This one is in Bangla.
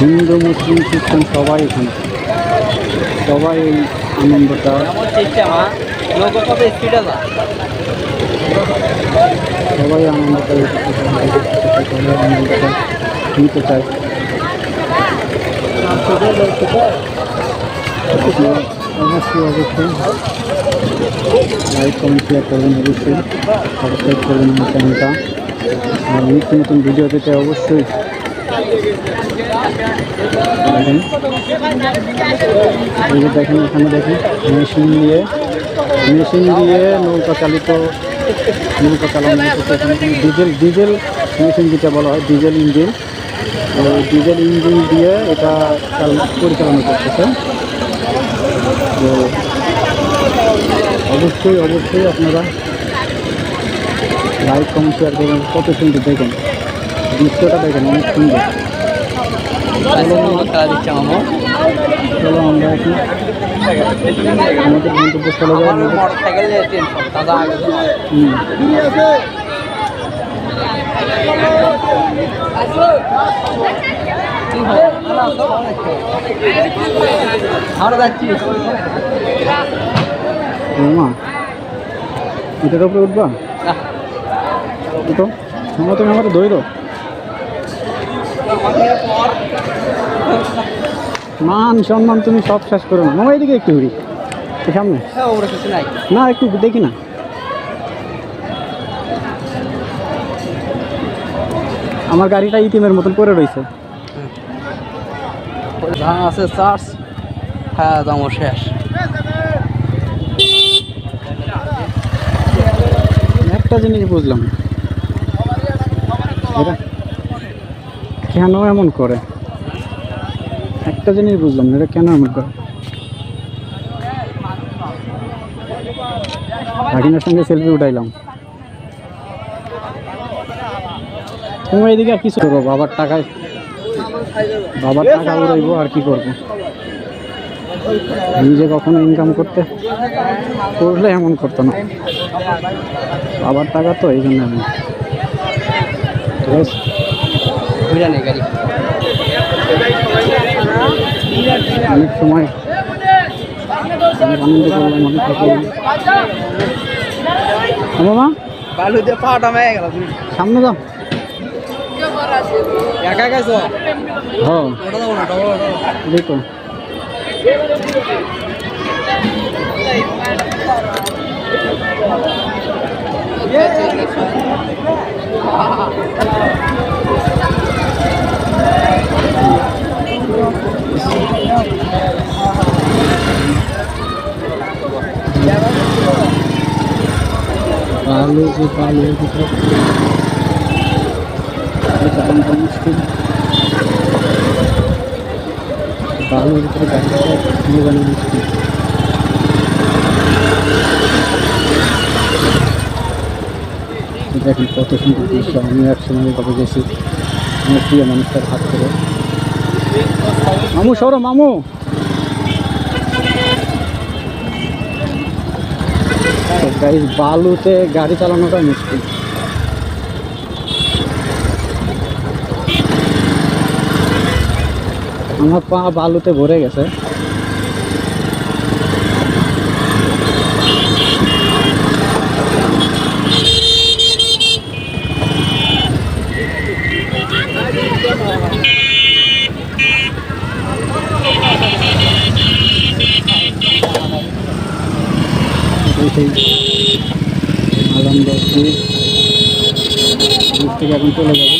হিন্দু, মুসলিম, খ্রিস্টান সবাই এখানে। সবাই এই আনন্দটা সবাই আনন্দটা সবাই আনন্দটা নিতে চায়। অবশ্যই অবশ্যই লাইক কমেন্ট শেয়ার করবেন অবশ্যই। সাবস্ক্রাইব করবেন আমার চ্যানেলটা আর নিত্য নতুন ভিডিও পেতে অবশ্যই দেখেন, এখানে দেখেন, মেশিন দিয়ে মেশিন দিয়ে নৌকা চালিত, নৌকা চালানো এখানে ডিজেল ডিজেল মেশিন যেটা বলা হয়, ডিজেল ইঞ্জিন। ডিজেল ইঞ্জিন দিয়ে এটা চাল- পরিচালনা করতেছে। তো অবশ্যই অবশ্যই আপনারা লাইক, কমেন্ট, শেয়ার করবেন। কত সুন্দর দেখেন। দৃশ্যটা দেখেন অনেক সুন্দর। খেলা দিচ্ছে মামা। চলো আমরা এখন আমাদের গন্তব্য চলে তো আমরা যাচ্ছি। মা। এটার উপরে উঠবা? উঠো। মামা তুমি আমার দইর মান সম্মান তুমি সব শেষ করো না। মামা এদিকে একটু ঘুরি। সামনে। হ্যাঁ না একটু দেখি না। আমার গাড়িটা ইতিমের মতন করে রয়েছে। আছে চার্জ। হ্যাঁ শেষ। একটা জিনিস বুঝলাম। না। কেন এমন করে? একটা জিনিস বুঝলাম এটা কেন এমন করে? ভাগিনার সঙ্গে সেলফি উঠাইলাম। তুমি এইদিকে আর কিছু করব, বাবার টাকায় বাবার টাকা উড়াইবো আর কি করব? নিজে কখনো ইনকাম করতে করলে এমন করতো না। বাবার টাকা তো এই জন্য এমন বুঝা নেই গাড়ি। অনেক সময় আনন্দ করলাম অনেক থাকলাম মামা বালু দিয়ে পাটা মেয়ে গেল সামনে যাও। একা গেছো হ্যাঁ। না বালুর ভিতরে চালানটা মুশকিল বালুর ভিতরে গাড়িটা নিয়ে দেখেন কত সুন্দর দৃশ্য আমি এক সময় কবে গেছি। আমার প্রিয় মানুষটার হাত করে মামু সরো মামু। গাড়ি বালুতে গাড়ি চালানোটা মুশকিল। আমার পা বালুতে ভরে গেছে। সেই আলমদা থেকে এখন চলে যাব।